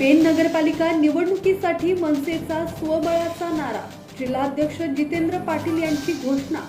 Pen नगरपालिका निवडणुकीसाठी मनसेचा स्वबळाचा नारा जिल्हाध्यक्ष जितेंद्र पाटील यांची घोषणा.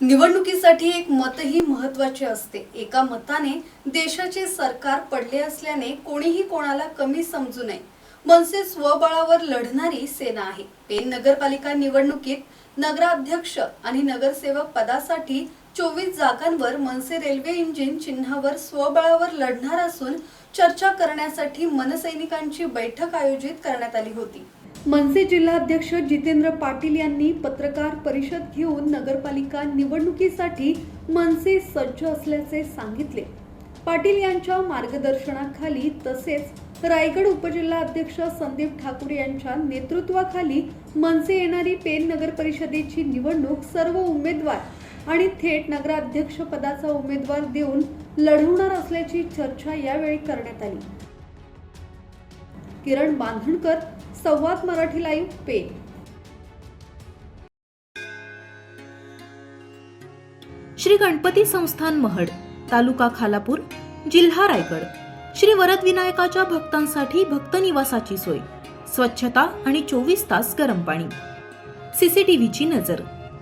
निवडणुकीसाठी एक मतही महत्त्वाचे असते. एका मताने देशाचे सरकार पडले असल्याने कोणीही कोणाला कमी समजू नये. मनसे स्वबळावर लढणारी सेना आहे. पेन नगरपालिका निवडणुकीत नगराध्यक्ष आणि नगरसेवक पदासाठी चोवीस जागांवर मनसे रेल्वे इंजिन चिन्हावर स्वबळावर लढणार असून चर्चा करण्यासाठी मनसैनिकांची बैठक आयोजित करण्यात आली होती. मनसे जिल्हाध्यक्ष जितेंद्र पाटील यांनी पत्रकार परिषद घेऊन नगरपालिका निवडणुकीसाठी मनसे सज्ज असल्याचे सांगितले. पाटील यांच्या मार्गदर्शनाखाली तसेच रायगड उपजिल्हाध्यक्ष संदीप ठाकूर यांच्या नेतृत्वाखाली मनसे येणारी पेन नगर परिषदेची निवडणूक सर्व उमेदवार आणि थेट नगराध्यक्ष पदाचा उमेदवार देऊन लढवणार असल्याची चर्चा यावेळी करण्यात आली. किरण बांधणकर संवाद मराठी लाईव्ह पेन श्री गणपती संस्थान महड तालुका खालापूर जिल्हा रायगड. श्री वरद विनायकाच्या भक्तांसाठी भक्त निवासाची सोय स्वच्छता आणि चोवीस तास गरम पाणी. सीसीटीव्हीची नजर.